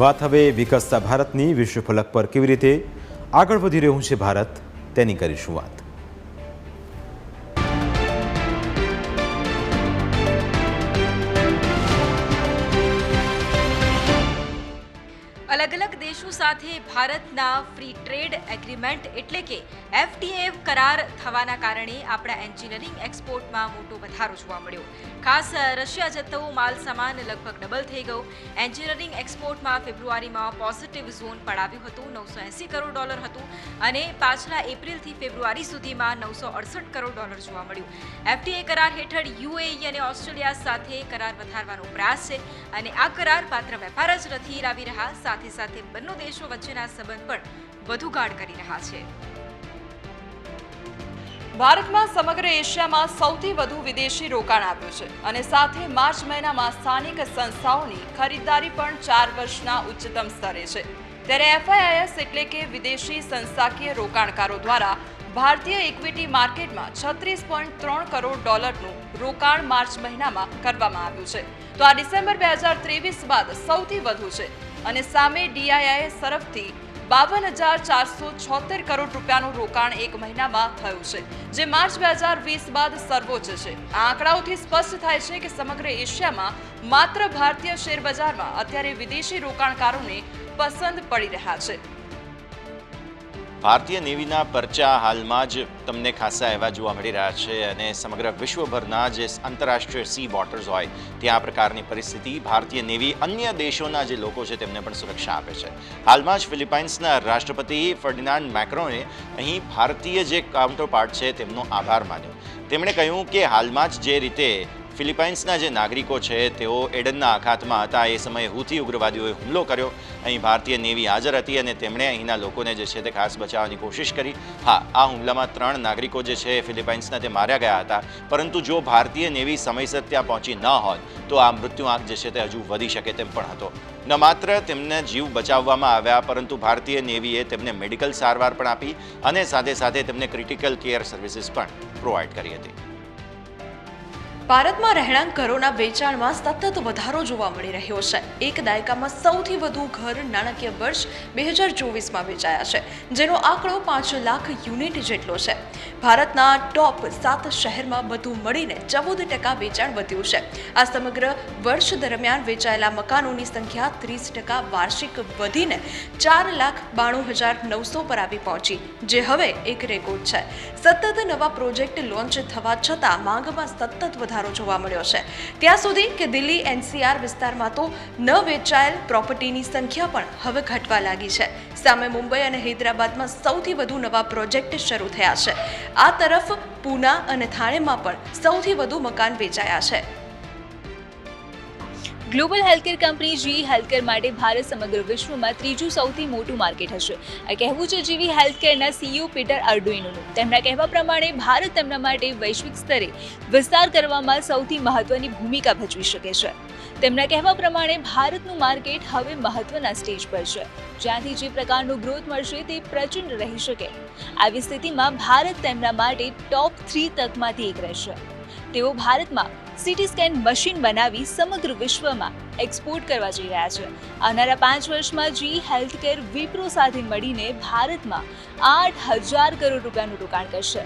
વાત હવે વિકસતા ભારતની વિશ્વ ફલક પર કેવી રીતે આગળ વધી રહ્યું છે ભારત, તેની કરીશું વાત. અલગ અલગ દેશો સાથે ભારતના ફ્રી ટ્રેડ એગ્રીમેન્ટ એટલે કે એફટીએ કરાર થવાના કારણે આપણા એન્જિનિયરિંગ એક્સપોર્ટમાં મોટો વધારો જોવા મળ્યો. ખાસ રશિયા જતો માલ સામાન લગભગ ડબલ થઈ ગયો. એન્જિનિયરિંગ એક્સપોર્ટમાં ફેબ્રુઆરીમાં પોઝિટિવ ઝોન પડાવ્યું હતું, નવસો એંસી કરોડ ડોલર હતું અને પાછલા એપ્રિલથી ફેબ્રુઆરી સુધીમાં નવસો અડસઠ કરોડ ડોલર જોવા મળ્યું. એફટીએ કરાર હેઠળ યુએઈ અને ઓસ્ટ્રેલિયા સાથે કરાર વધારવાનો પ્રયાસ છે અને આ કરાર માત્ર વેપાર જ નથી લાવી રહ્યા. સાથે સાથે બંને દેશો વચ્ચેના સંબંધ પણ વધુ ગાઢ કરી રહ્યા છે. ભારતમાં સમગ્ર એશિયામાં સૌથી વધુ વિદેશી રોકાણ આવ્યું છે અને સાથે માર્ચ મહિનામાં સ્થાનિક સંસ્થાઓની ખરીદદારી પણ ચાર વર્ષના ઉચ્ચતમ સ્તરે છે. ત્યારે એફઆઈઆઈએસ એટલે કે વિદેશી સંસ્થાકીય રોકાણકારો દ્વારા ભારતીય ઇક્વિટી માર્કેટમાં છત્રીસ પોઈન્ટ ત્રણ કરોડ ડોલરનું રોકાણ માર્ચ મહિનામાં કરવામાં આવ્યું છે. તો આ ડિસેમ્બર બે હજાર ત્રેવીસ બાદ સૌથી વધુ છે અને સામે ડીઆઈઆઈ તરફથી બાવન હજાર ચારસો છોતેર કરોડ રૂપિયાનું રોકાણ એક મહિનામાં થયું છે, જે માર્ચ બે હજાર વીસ બાદ સર્વોચ્ચ છે. આ આંકડાઓથી સ્પષ્ટ થાય છે કે સમગ્ર એશિયામાં માત્ર ભારતીય શેરબજારમાં અત્યારે વિદેશી રોકાણકારોને પસંદ પડી રહ્યા છે. ભારતીય નેવીના પરચા હાલમાં જ તમને ખાસા એવા જોવા મળી રહ્યા છે અને સમગ્ર વિશ્વભરના જે આંતરરાષ્ટ્રીય સી વોટર્સ હોય, ત્યાં આ પ્રકારની પરિસ્થિતિ ભારતીય નેવી અન્ય દેશોના જે લોકો છે તેમને પણ સુરક્ષા આપે છે. હાલમાં જ ફિલિપાઇન્સના રાષ્ટ્રપતિ ફર્ડિનાન્ડ મેક્રોને અહીં ભારતીય જે કાઉન્ટર પાર્ટ છે તેમનો આભાર માન્યો. તેમણે કહ્યું કે હાલમાં જ જે રીતે ફિલિપાઇન્સના જે નાગરિકો છે, તેઓ એડનના આઘાતમાં હતા. એ સમયે હુથી ઉગ્રવાદીઓએ હુમલો કર્યો. અહીં ભારતીય નેવી હાજર હતી અને તેમણે અહીંના લોકોને જે છે તે ખાસ બચાવવાની કોશિશ કરી. હા, આ હુમલામાં ત્રણ નાગરિકો જે છે ફિલિપાઇન્સના તે માર્યા ગયા હતા. પરંતુ જો ભારતીય નેવી સમયસર ત્યાં પહોંચી ન હોત, તો આ મૃત્યુઆંક જે છે તે હજુ વધી શકે તેમ પણ હતો. ન માત્ર તેમને જીવ બચાવવામાં આવ્યા, પરંતુ ભારતીય નેવીએ તેમને મેડિકલ સારવાર પણ આપી અને સાથે સાથે તેમને ક્રિટિકલ કેર સર્વિસીસ પણ પ્રોવાઈડ કરી હતી. ભારતમાં રહેણાંક ઘરોના વેચાણમાં સતત વધારો જોવા મળી રહ્યો છે. એક દાયકામાં સૌથી વધુ ઘર નાણાકીય વર્ષ બે હજાર ચોવીસમાં વેચાયા છે, જેનો આંકડો પાંચ લાખ યુનિટ જેટલો છે. ભારતના ટોપ સાત શહેરમાં બધું મળીને ચૌદ ટકા વેચાણ વધ્યું છે. આ સમગ્ર વર્ષ દરમિયાન વેચાયેલા મકાનોની સંખ્યા ત્રીસ ટકા વાર્ષિક વધીને ચાર લાખ બાણું હજાર નવસો પર આવી પહોંચી, જે હવે એક રેકોર્ડ છે. સતત નવા પ્રોજેક્ટ લોન્ચ થવા છતાં માંગમાં સતત વધારો જોવા મળ્યો છે. ત્યાં સુધી કે દિલ્હી એનસીઆર વિસ્તારમાં તો ન વેચાયેલ પ્રોપર્ટીની સંખ્યા પણ હવે ઘટવા લાગી છે. સામે મુંબઈ અને હૈદરાબાદમાં સૌથી વધુ નવા પ્રોજેક્ટ શરૂ થયા છે. આ તરફ પૂના અને થાણેમાં પણ સૌથી વધુ મકાન વેચાયા છે. Global healthcare company G healthcare માટે ભારત સમગ્ર વિશ્વમાં ત્રીજું સૌથી મોટું માર્કેટ હશે. આ કહેવું છે જીવી હેલ્થકેરના સીઈઓ પીટર અર્ડુઇનોનું તેમના કહેવા પ્રમાણે ભારત તેમના માટે વૈશ્વિક સ્તરે વિસ્તાર કરવામાં સૌથી મહત્વની ભૂમિકા ભજવી શકે છે. તેમના કહેવા પ્રમાણે ભારતનું માર્કેટ હવે મહત્વના સ્ટેજ પર છે. જ્યાંથી જે પ્રકારનો ગ્રોથ મળશે તે પ્રચંડ રહી શકે. આવી સ્થિતિમાં ભારત તેમના માટે ટોપ થ્રી તકમાંથી એક રહેશે. તેઓ ભારતમાં સીટી સ્કેન મશીન બનાવી સમગ્ર વિશ્વમાં એક્સપોર્ટ કરવા જઈ રહ્યા છે. આવનારા પાંચ વર્ષમાં જી હેલ્થકેર વિપ્રો સાથે મળીને ભારતમાં આઠ હજાર કરોડ રૂપિયાનું રોકાણ કરશે.